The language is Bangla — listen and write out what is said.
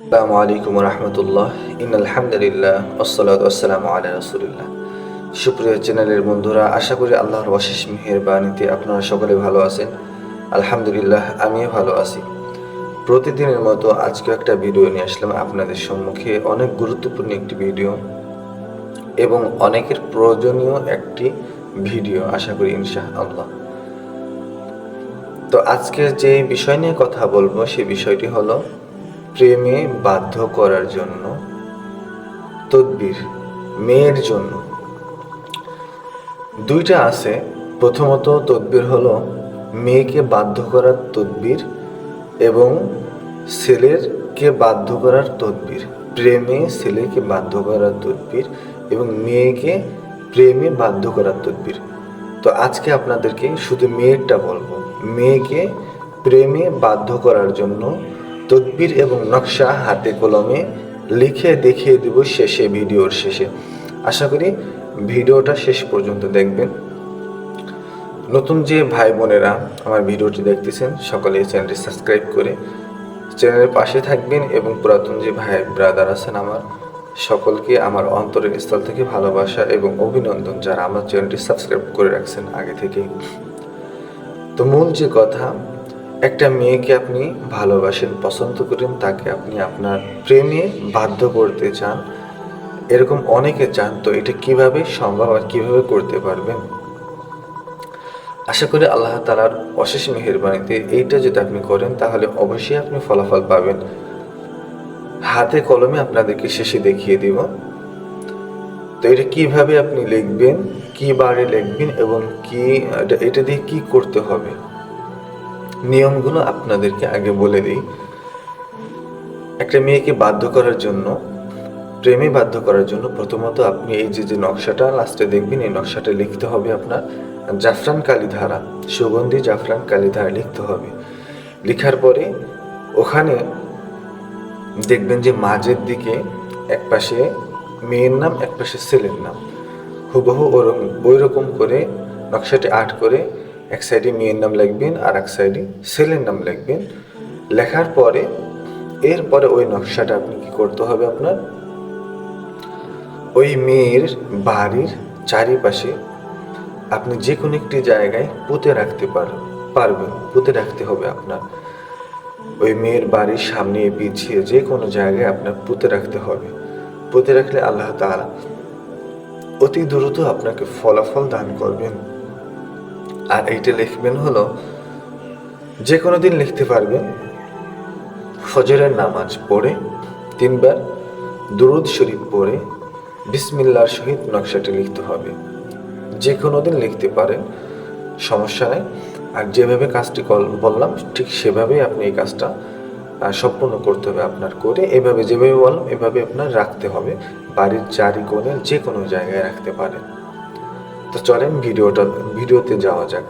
আসসালামু আলহামদুলিল্লাহ সুপ্রিয় চ্যানেলের বন্ধুরা, আশা করি আল্লাহর অশেষ মেহেরবানিতে আপনারা সকলে ভালো আছেন। আলহামদুলিল্লাহ, আমিও ভালো আছি। প্রতিদিনের মতো আজকে একটা ভিডিও নিয়ে আসলাম আপনাদের সম্মুখে। অনেক গুরুত্বপূর্ণ একটি ভিডিও এবং অনেকের প্রয়োজনীয় একটি ভিডিও, আশা করি ইনশা আল্লাহ তো আজকে যে বিষয় নিয়ে কথা বলব সেই বিষয়টি হলো প্রেমে বাধ্য করার জন্য, তদবির, মেয়ের জন্য। দুইটা আছে। প্রথমত তদবির হলো মেয়েকে বাধ্য করার তদবির এবং ছেলেরকে বাধ্য করার তদবির। প্রেমে ছেলেকে বাধ্য করার তদবির এবং মেয়েকে প্রেমে বাধ্য করার তদবির। তো আজকে আপনাদেরকে শুধু মেয়েরটা বলব। মেয়েকে প্রেমে বাধ্য করার জন্য তদবির এবং নকশা হাতে কলমে লিখে দেখিয়ে দিব শেষে ভিডিওর শেষে। আশা করি ভিডিওটা শেষ পর্যন্ত দেখবেন। নতুন যে ভাই বোনেরা আমার ভিডিওটি দেখতেছেন সকলে চ্যানেলটি সাবস্ক্রাইব করে চ্যানেলের পাশে থাকবেন এবং পুরাতন যে ভাই ব্রাদার আছেন আমার, সকলকে আমার অন্তরের স্থল থেকে ভালোবাসা এবং অভিনন্দন যারা আমার চ্যানেলটি সাবস্ক্রাইব করে রাখছেন আগে থেকেই। তো মূল যে কথা একটা মেয়েকে আপনি ভালোবাসেন, পছন্দ করেন, তাকে আপনি আপনার প্রেমে বাধ্য করতে চান। এরকম অনেকে চান, তো এটা কীভাবে সম্ভব আর কীভাবে করতে পারবেন? আশা করি আল্লাহ তালার অশেষ মেহেরবানিতে এইটা যদি আপনি করেন, তাহলে অবশ্যই আপনি ফলাফল পাবেন। হাতে কলমে আপনাদেরকে শেষে দেখিয়ে দিব। তো এটা কীভাবে আপনি লিখবেন, কি বারে লিখবেন এবং কি, এটা- দিয়ে কি করতে হবে? নিয়মগুলো আপনাদেরকে আগে বলে দিই। একটা মেয়েকে বাধ্য করার জন্য, প্রেমে বাধ্য করার জন্য প্রথমত আপনি এই যে যে নকশাটা লাস্টে দেখবেন, এই নকশাটা লিখতে হবে আপনার জাফরান কালীধারা, সুগন্ধি জাফরান কালীধারা লিখতে হবে। লেখার পরে ওখানে দেখবেন যে মাঝের দিকে এক পাশে মেয়ের নাম, এক পাশে ছেলের নাম। হুবহু ওরকম ওই রকম করে নকশাটি আর্ট করে এক সাইডে মেয়ের নাম লিখবেন আর এক সাইডে ছেলের নাম লিখবেন। লেখার পরে, এরপরে ওই নকশাটা আপনি কি করতে হবে আপনার? ওই মেয়ের বাড়ির চারিপাশে আপনি যে কোনো একটি জায়গায় পুঁতে রাখতে পার, পারবেন, পুঁতে রাখতে হবে আপনার। ওই মেয়ের বাড়ির সামনে পিছিয়ে যে কোনো জায়গায় আপনার পুঁতে রাখতে হবে। পুঁতে রাখলে আল্লাহ তাআলা অতি দ্রুত আপনাকে ফলাফল দান করবেন। আর এইটা লিখবেন হলো যে কোনো দিন লিখতে পারবেন ফজরের নামাজ পড়ে, তিনবার দুরুদ শরীফ পড়ে, বিসমিল্লার সহিত নকশাটি লিখতে হবে। যে কোনো দিন লিখতে পারেন, সমস্যা নেই। আর যেভাবে কাজটি বললাম, ঠিক সেভাবেই আপনি এই কাজটা সম্পূর্ণ করতে হবে আপনার করে। এভাবে যেভাবে বললাম, এভাবে আপনার রাখতে হবে। বাড়ির চারি কোণে যে কোনো জায়গায় রাখতে পারেন। তো চলেন ভিডিওটা ভিডিওতে যাওয়া যাক